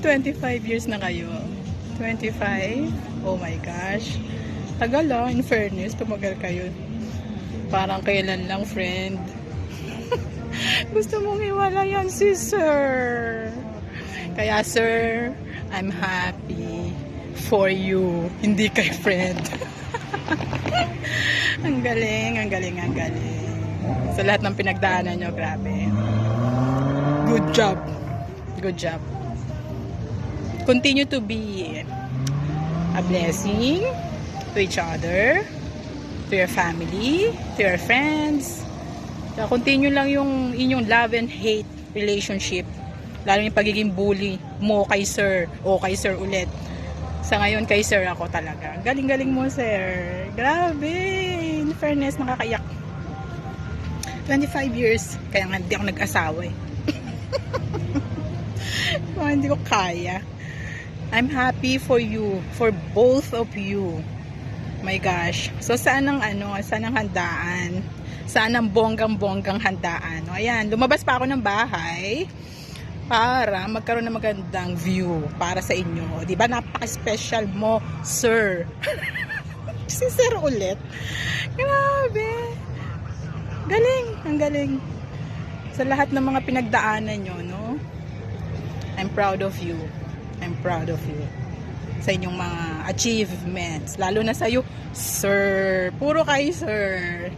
meron. Balita ko, 25 years na kayo. 25? Oh my gosh. Tagal ah, in fairness, tumagal kayo. Parang kailan lang, friend. Gusto mong iwalayan si sir. Kaya sir, I'm happy for you. Hindi kay friend. ang galing, ang galing, ang galing. Sa lahat ng pinagdaanan nyo, grabe. Good job. Good job. Continue to be a blessing to each other, to your family, to your friends. Kaya continue lang yung inyong love and hate relationship. Lalo yung pagiging bully mo kay sir o kay sir ulit. Sa ngayon kay sir ako talaga. Galing-galing mo sir. Grabe. In fairness, nakakaiyak. 25 years. Kaya nga hindi ako nag-asawa eh. Hindi ko kaya. I'm happy for you. For both of you. My gosh. So, saan ang ano, saan ang handaan? Saan ang bonggang-bonggang handaan? O, ayan, lumabas pa ako ng bahay para magkaroon ng magandang view para sa inyo. Di ba? Napaka-special mo, sir. si sir ulit. Grabe. Galing. Ang galing. Sa lahat ng mga pinagdaanan nyo, no? I'm proud of you. I'm proud of you sa inyong mga achievements. Lalo na sa'yo, sir. Puro kay sir.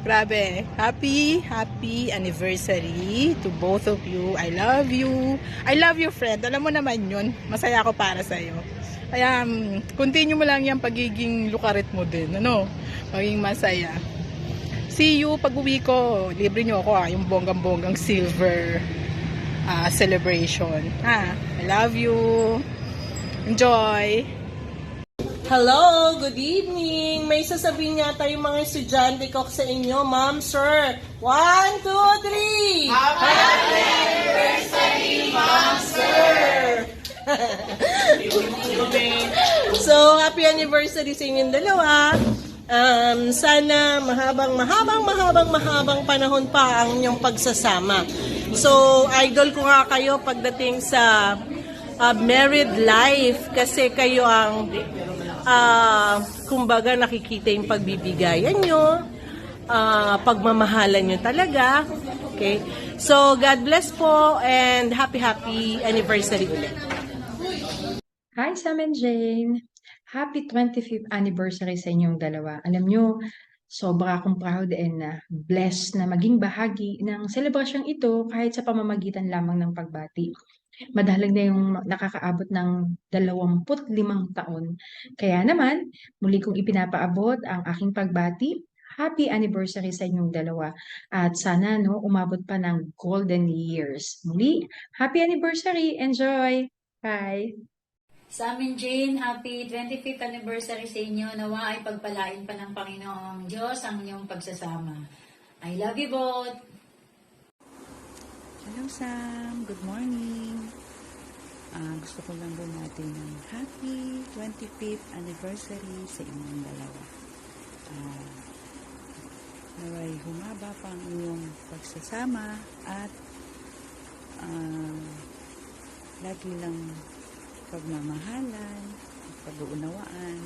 Grabe. Happy, happy anniversary to both of you. I love you. I love you, friend. Alam mo naman yun. Masaya ako para sa'yo. Kaya, um, continue mo lang yung pagiging lukarit mo din. Ano? Maging masaya. See you pag uwi ko. Libre nyo ako ah, yung bonggang-bonggang silver ah, celebration. Ha? I love you. Enjoy. Hello, good evening. May sasabihin yata yung mga estudyante ko sa inyo, ma'am, sir. One, two, three. Happy anniversary, ma'am, sir. so, happy anniversary sa inyong dalawa. Um, sana mahabang, mahabang, mahabang, mahabang panahon pa ang inyong pagsasama. So, idol ko nga kayo pagdating sa uh, married life kasi kayo ang ah kumbaga nakikita yung pagbibigayan nyo, ah, pagmamahalan nyo talaga. Okay? So, God bless po and happy, happy anniversary ulit. Hi, Sam and Jane! Happy 25th anniversary sa inyong dalawa. Alam nyo, sobra akong proud and uh, blessed na maging bahagi ng selebrasyong ito kahit sa pamamagitan lamang ng pagbati. Madalang na yung nakakaabot ng 25 taon. Kaya naman, muli kong ipinapaabot ang aking pagbati. Happy anniversary sa inyong dalawa. At sana no, umabot pa ng golden years. Muli, happy anniversary! Enjoy! Bye! Sa amin, Jane, happy 25th anniversary sa inyo. Nawa ay pagpalain pa ng Panginoong Diyos ang inyong pagsasama. I love you both. Hello Sam, good morning. Ah, gusto ko lang bumati ng happy 25th anniversary sa inyong dalawa. Ah, naway humaba pa ang inyong pagsasama at ah, lagi lang pagmamahalan, pag-uunawaan,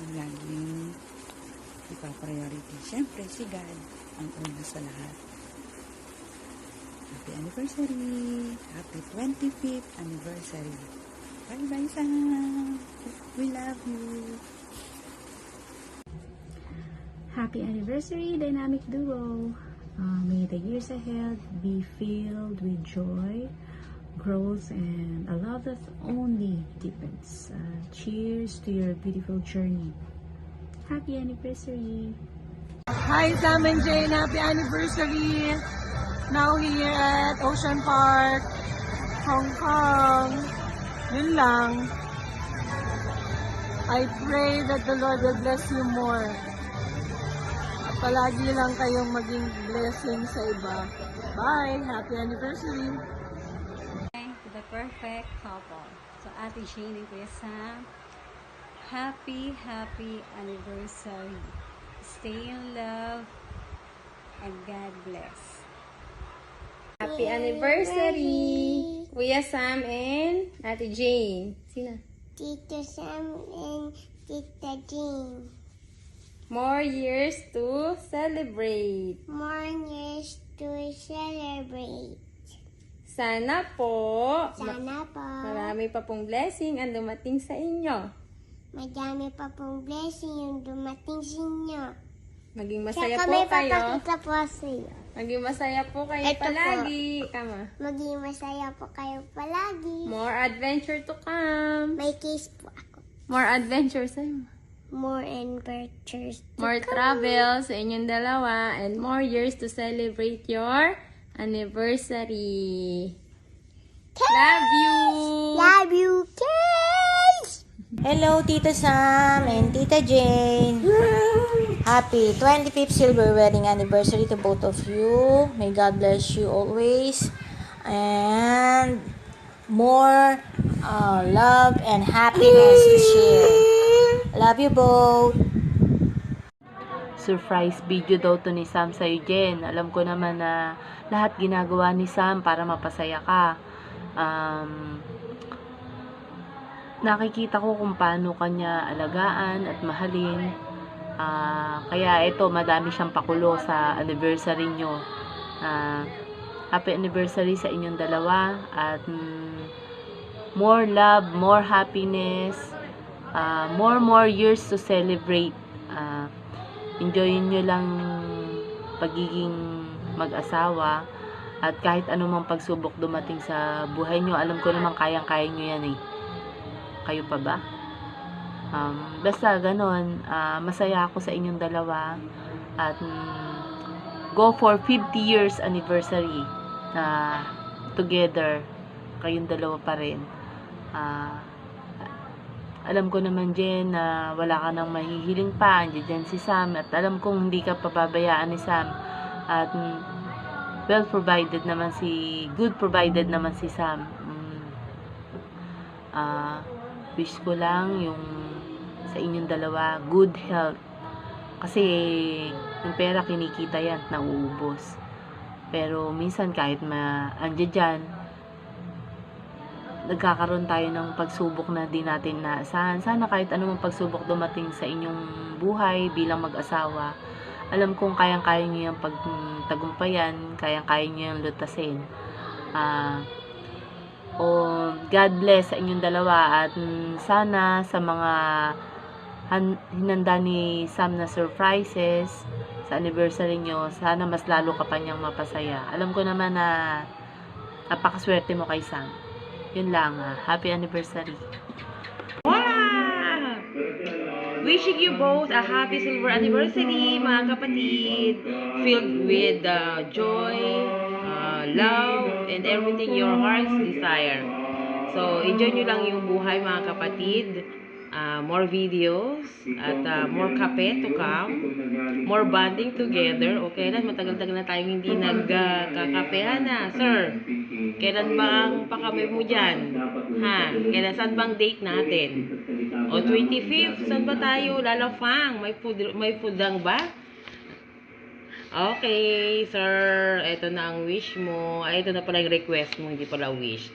ang laging ipapriority. Siyempre, si God ang una sa lahat. Happy anniversary! Happy 25th anniversary! Bye-bye, Sam! We love you! Happy anniversary, Dynamic Duo! Uh, may the years ahead be filled with joy, growth, and a love that only deepens. Uh, cheers to your beautiful journey. Happy anniversary! Hi, Sam and Jane. Happy anniversary. Now here at Ocean Park, Hong Kong. Yun lang. I pray that the Lord will bless you more. At palagi lang kayong maging blessing sa iba. Bye! Happy anniversary! The perfect couple. So, Ate Shane and Kuya Sam, happy, happy anniversary. Stay in love and God bless. Happy anniversary! Kuya Sam and Ate Jane. Sina? Tito Sam and Tita Jean. More years to celebrate. More years to celebrate. Sana po, Sana po, marami pa pong blessing ang dumating sa inyo. madami pa pong blessing yung dumating sa inyo. Maging masaya Tsaka po may kayo. papakita po sa iyo. Maging masaya po kayo Ito po. palagi. Kama. Maging masaya po kayo palagi. More adventure to come. May case po ako. More adventure sa'yo. More adventures. to More come. travel sa inyong dalawa and more years to celebrate your anniversary. Love you! Love you, kids! Hello, Tita Sam and Tita Jane. Happy 25th silver wedding anniversary to both of you. May God bless you always. And more uh, love and happiness to share. Love you both. Surprise video daw to ni Sam sa'yo, Jen. Alam ko naman na lahat ginagawa ni Sam para mapasaya ka. Um, nakikita ko kung paano kanya alagaan at mahalin. Ah, kaya ito, madami siyang pakulo sa anniversary nyo. Ah, happy anniversary sa inyong dalawa at mm, more love, more happiness, ah, more more years to celebrate. Ah, enjoyin nyo lang pagiging mag-asawa at kahit anumang pagsubok dumating sa buhay nyo, alam ko naman kayang-kaya nyo yan eh. Kayo pa ba? Um, basta ganon, ah, masaya ako sa inyong dalawa at mm, go for 50 years anniversary na together kayong dalawa pa rin. Ah, alam ko naman, Jen, na wala ka nang mahihiling pa. Dyan si Sam. At alam kong hindi ka pababayaan ni Sam. At mm, well provided naman si, good provided naman si Sam. Mm. Ah, wish ko lang yung sa inyong dalawa, good health. Kasi yung pera kinikita yan, nauubos. Pero minsan kahit ma andyan dyan, nagkakaroon tayo ng pagsubok na di natin naasahan. Sana kahit anumang pagsubok dumating sa inyong buhay bilang mag-asawa, alam kong kayang-kaya nyo yung pagtagumpayan, kayang-kaya nyo yung lutasin. Ah, o God bless sa inyong dalawa at sana sa mga hinanda ni Sam na surprises sa anniversary nyo, sana mas lalo ka pa niyang mapasaya. Alam ko naman na napakaswerte mo kay Sam. Yun lang, ah. happy anniversary. Wow! Wishing you both a happy silver anniversary, mga kapatid. Filled with uh, joy, uh, love, and everything your hearts desire. So, enjoy nyo lang yung buhay, mga kapatid. Uh, more videos at uh, more kape to come. More bonding together. O kailan matagal-tagal na tayong hindi nagkakapehan na, sir? Kailan ba ang pakame mo dyan? Ha? Kailan, saan bang date natin? O 25th, saan ba tayo? Lalafang, may food, may foodang ba? Okay, sir. Ito na ang wish mo. Ay, ito na pala yung request mo, hindi pala wish.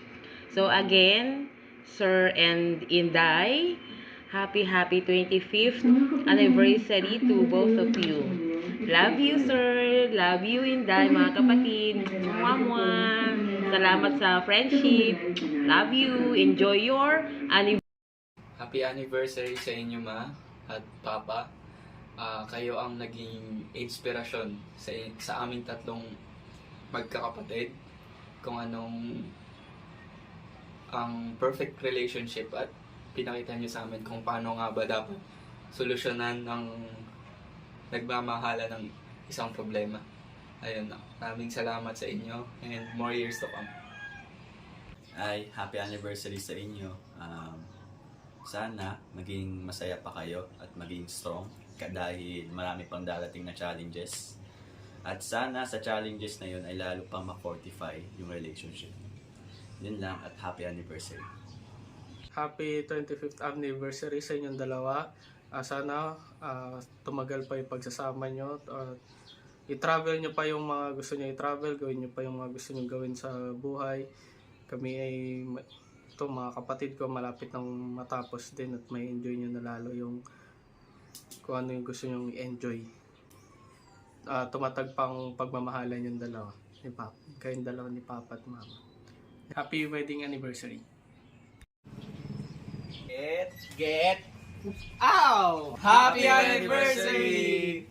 So, again, sir and Inday, happy, happy 25th anniversary to both of you. Love you, sir. Love you, Inday, mga kapatid. Mwah, Salamat sa friendship. Love you. Enjoy your anniversary. Happy anniversary sa inyo ma at papa. Ah, kayo ang naging inspirasyon sa, sa aming tatlong magkakapatid kung anong ang perfect relationship at pinakita niyo sa amin kung paano nga ba dapat solusyonan ng nagmamahala ng isang problema. Ayun, maraming salamat sa inyo and more years to come. ay happy anniversary sa inyo. Um, sana maging masaya pa kayo at maging strong dahil marami pang darating na challenges. At sana sa challenges na yun ay lalo pang ma-fortify yung relationship. Yun lang at happy anniversary. Happy 25th anniversary sa inyong dalawa. Ah, sana ah, tumagal pa yung pagsasama nyo at i-travel nyo pa yung mga gusto nyo i-travel, gawin nyo pa yung mga gusto nyo gawin sa buhay. Kami ay, ito mga kapatid ko, malapit nang matapos din at may enjoy nyo na lalo yung kung ano yung gusto nyo i-enjoy. Ah, tumatag pang pagmamahalan yung dalawa ni Papa. Kayong dalawa ni Papa at Mama. Happy wedding anniversary. Get, get, ow! Happy anniversary!